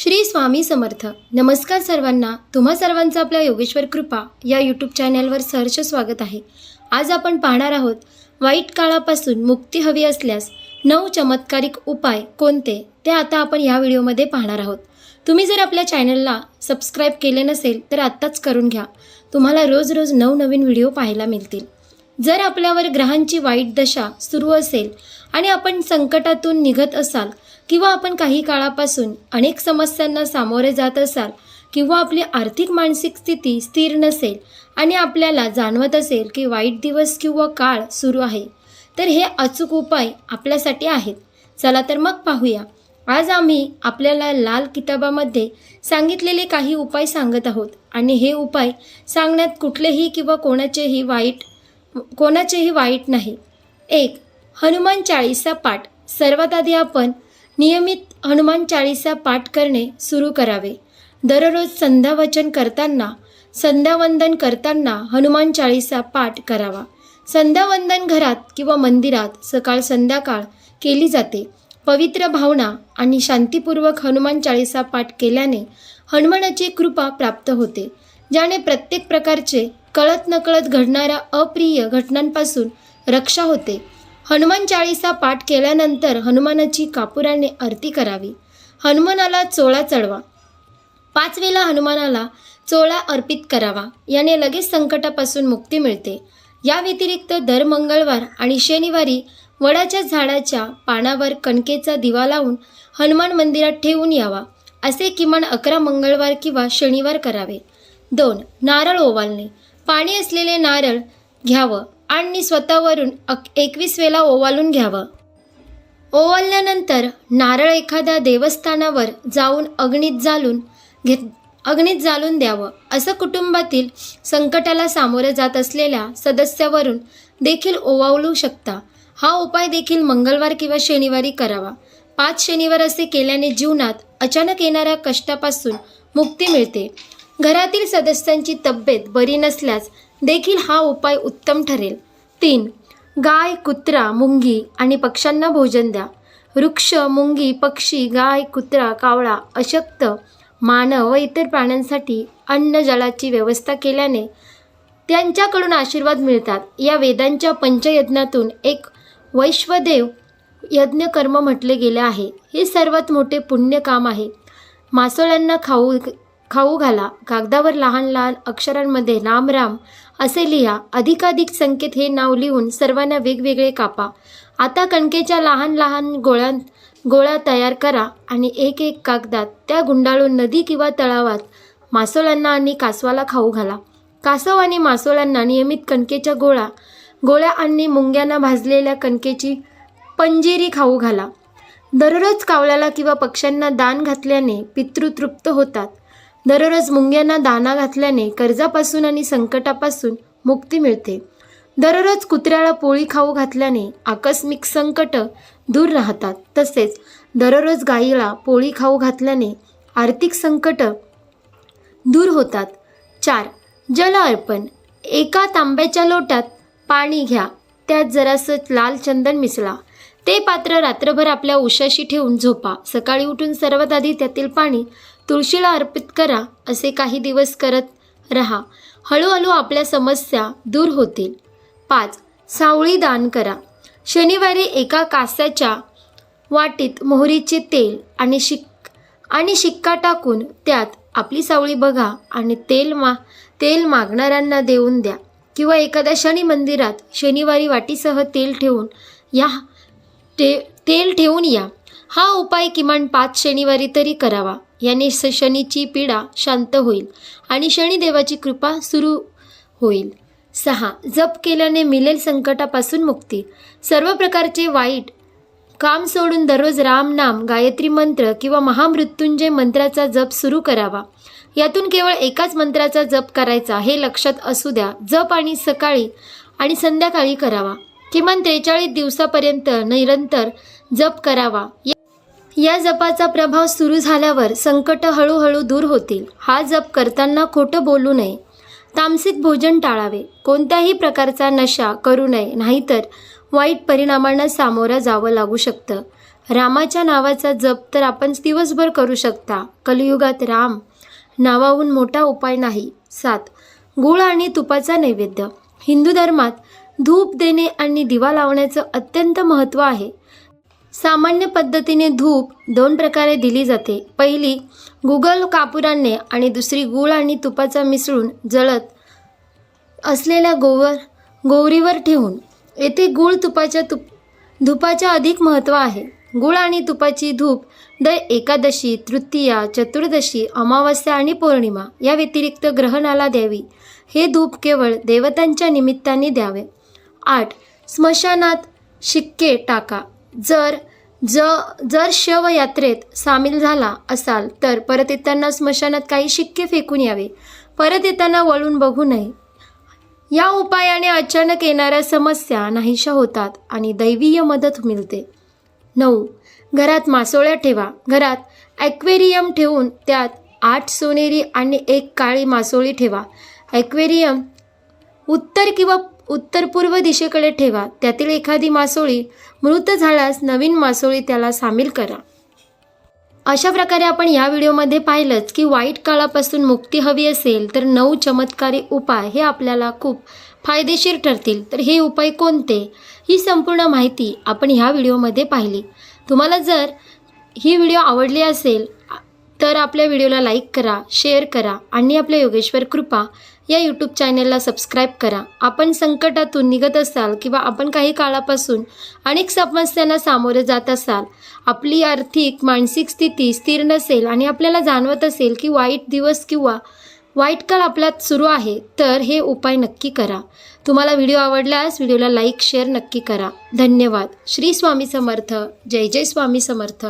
श्री स्वामी समर्थ. नमस्कार सर्वांना. तुम्हा सर्वांचं आपल्या योगेश्वर कृपा या यूट्यूब चॅनलवर सहर्ष स्वागत आहे. आज आपण पाहणार आहोत वाईट काळापासून मुक्ती हवी असल्यास नऊ चमत्कारिक उपाय कोणते ते आता आपण या व्हिडिओमध्ये पाहणार आहोत. तुम्ही जर आपल्या चॅनलला सबस्क्राईब केले नसेल तर आत्ताच करून घ्या. तुम्हाला रोज रोज नवनवीन व्हिडिओ पाहायला मिळतील. जर आपल्यावर ग्रहांची वाईट दशा सुरू असेल आणि आपण संकटातून निघत असाल किंवा आपण काही काळापासून अनेक समस्यांना सामोरे जात असाल किंवा आपली आर्थिक मानसिक स्थिती स्थिर नसेल आणि आपल्याला जाणवत असेल की वाईट दिवस किंवा काळ सुरू आहे तर हे अचूक उपाय आपल्यासाठी आहेत. चला तर मग पाहूया. आज आम्ही आपल्याला लाल किताबामध्ये सांगितलेले काही उपाय सांगत आहोत आणि हे उपाय सांगण्यात कुठलेही किंवा कोणाचेही वाईट कोणाचेही वाईट नाही. एक हनुमान चाळीसा पाठ. सर्वात आधी आपण नियमित हनुमान चाळीसा पाठ करणे सुरू करावे. दररोज संध्यावचन करताना संध्यावंदन करताना हनुमान चाळीसा पाठ करावा. संध्यावंदन घरात किंवा मंदिरात सकाळ संध्याकाळ केली जाते. पवित्र भावना आणि शांतीपूर्वक हनुमान चाळीसा पाठ केल्याने हनुमानाची कृपा प्राप्त होते. ज्याने प्रत्येक प्रकारचे कळत नकळत घडणाऱ्या अप्रिय घटनांपासून रक्षा होते. हनुमान चाळीसा पाठ केल्यानंतर हनुमानाची कापुराने आरती करावी. हनुमानाला चोळा चढवा. पाच वेळा हनुमानाला चोळा अर्पित करावा. याने लगेच संकटापासून मुक्ती मिळते. या व्यतिरिक्त दर मंगळवार आणि शनिवारी वडाच्या झाडाच्या पानावर कणकेचा दिवा लावून हनुमान मंदिरात ठेवून यावा. असे किमान अकरा मंगळवार किंवा शनिवार करावे. दोन नारळ ओवाळणे. पाणी असलेले नारळ घ्यावं आणि स्वतःवरून अक एकवीस वेळा ओवाळून घ्यावं. ओवाळल्यानंतर नारळ एखाद्या देवस्थानावर जाऊन अग्नीत जाळून घेत अग्नीत जाळून द्यावं. असं कुटुंबातील संकटाला सामोरं जात असलेल्या सदस्यावरून देखील ओवाळू शकता. हा उपाय देखील मंगळवार किंवा शनिवारी करावा. पाच शनिवार असे केल्याने जीवनात अचानक येणाऱ्या कष्टापासून मुक्ती मिळते. घरातील सदस्यांची तब्येत बरी नसल्यास देखील हा उपाय उत्तम ठरेल. तीन गाय कुत्रा मुंगी आणि पक्ष्यांना भोजन द्या. वृक्ष मुंगी पक्षी गाय कुत्रा कावळा अशक्त मानव व इतर प्राण्यांसाठी अन्न जलाची व्यवस्था केल्याने त्यांच्याकडून आशीर्वाद मिळतात. या वेदांच्या पंचयज्ञातून एक वैश्वदेव यज्ञकर्म म्हटले गेले आहे. हे सर्वात मोठे पुण्य काम आहे. मासोळ्यांना खाऊ खाऊ घाला. कागदावर लहान लहान अक्षरांमध्ये राम राम असे लिहा. अधिकाधिक संख्येत हे नाव लिहून सर्वांना वेगवेगळे कापा. आता कणकेच्या लहान लहान गोळ्यां गोळ्या तयार करा आणि एक एक कागदात त्या गुंडाळून नदी किंवा तळावात मासोळ्यांना आणि कासवाला खाऊ घाला. कासव आणि मासोळ्यांना नियमित कणकेच्या गोळा गोळ्या आणि मुंग्यांना भाजलेल्या कणकेची पंजिरी खाऊ घाला. दररोज कावळ्याला किंवा पक्ष्यांना दान घातल्याने पितृ तृप्त होतात. दररोज मुंग्यांना दाना घातल्याने कर्जापासून आणि संकटापासून मुक्ती मिळते. दररोज कुत्र्याला पोळी खाऊ घातल्याने आकस्मिक संकट दूर राहतात. तसेच दररोज गाईला पोळी खाऊ घातल्याने आर्थिक संकट दूर होतात. चार जल अर्पण. एका तांब्याच्या लोटात पाणी घ्या. त्यात जरासं लाल चंदन मिसळा. ते पात्र रात्रभर आपल्या उशाशी ठेवून झोपा. सकाळी उठून सर्वात आधी त्यातील पाणी तुळशीला अर्पित करा असे काही दिवस करत रहा. हळूहळू आपल्या समस्या दूर होतील. पाच. सावळी दान करा. शनिवारी एका कास्याच्या वाटीत मोहरीचे तेल आणि शिक आणि शिक्का टाकून त्यात आपली सावळी बघा आणि तेल मा तेल मागणाऱ्यांना देऊन द्या. किंवा एखाद्या शनी मंदिरात शनिवारी वाटीसह तेल ठेवून या ते तेल ठेवून या. हा उपाय किमान पाच शनिवारी तरी करावा. याने स शनीची पीडा शांत होईल आणि शनिदेवाची कृपा सुरू होईल. सहा जप केल्याने मिळेल संकटापासून मुक्ती. सर्व प्रकारचे वाईट काम सोडून दररोज राम नाम गायत्री मंत्र किंवा महामृत्युंजय मंत्राचा जप सुरू करावा. यातून केवळ एकाच मंत्राचा जप करायचा हे लक्षात असू द्या. जप आणि सकाळी आणि संध्याकाळी करावा. किमान त्रेचाळीस दिवसापर्यंत निरंतर जप करावा. या- जपाचा प्रभाव सुरू झाल्यावर संकट हळूहळू दूर होतील. हा जप करताना खोटं बोलू नये. तामसिक भोजन टाळावे. कोणत्याही प्रकारचा नशा करू नये. नाहीतर वाईट परिणामांना सामोरं जावं लागू शकतं. रामाच्या नावाचा जप तर आपण दिवसभर करू शकता. कलियुगात राम नावाहून मोठा उपाय नाही. सात. गुळ आणि तुपाचा नैवेद्य. हिंदू धर्मात धूप देणे आणि दिवा लावण्याचं अत्यंत महत्त्व आहे. सामान्य पद्धतीने धूप दोन प्रकारे दिली जाते. पहिली गुगल कापुराने आणि दुसरी गूळ आणि तुपाचा मिसळून जळत असलेल्या गोवर गोवरीवर ठेवून. येथे गूळ तुपाच्या तुप धुपाच्या अधिक महत्त्व आहे. गूळ आणि तुपाची धूप दर एकादशी तृतीया चतुर्दशी अमावस्या आणि पौर्णिमा या व्यतिरिक्त ग्रहणाला द्यावी. हे धूप केवळ देवतांच्या निमित्ताने द्यावे. आठ स्मशानात शिक्के टाका. जर ज जर शवयात्रेत सामील झाला असाल तर परत येताना स्मशानात काही शिक्के फेकून यावे. परत येताना वळून बघू नये. या उपायाने अचानक येणाऱ्या समस्या नाहीशा होतात आणि दैवीय मदत मिळते. नऊ. घरात मासोळ्या ठेवा. घरात ॲक्वेरियम ठेवून त्यात आठ सोनेरी आणि एक काळी मासोळी ठेवा. ॲक्वेरियम उत्तर किंवा उत्तर पूर्व दिशेकडे ठेवा. त्यातील एखादी मासोळी मृत झाल्यास नवीन मासोळी त्याला सामील करा. अशा प्रकारे आपण या व्हिडिओमध्ये पाहिलंच की वाईट काळापासून मुक्ती हवी असेल तर नऊ चमत्कारी उपाय हे आपल्याला खूप फायदेशीर ठरतील. तर हे उपाय कोणते? ही संपूर्ण माहिती आपण ह्या व्हिडिओमध्ये पाहिली. तुम्हाला जर ही व्हिडिओ आवडली असेल तर आपल्या व्हिडिओला लाईक करा शेअर करा आणि आपल्या योगेश्वर कृपा या यूट्यूब चॅनलला सबस्क्राईब करा. आपण संकटातून निघत असाल किंवा आपण काही काळापासून अनेक समस्यांना सामोरे जात असाल आपली आर्थिक मानसिक स्थिती स्थिर नसेल आणि आपल्याला जाणवत असेल की वाईट दिवस किंवा वाईट काल आपल्यात सुरू आहे तर हे उपाय नक्की करा. तुम्हाला व्हिडिओ आवडल्यास व्हिडिओला लाईक शेअर नक्की करा. धन्यवाद. श्री स्वामी समर्थ. जय जय स्वामी समर्थ.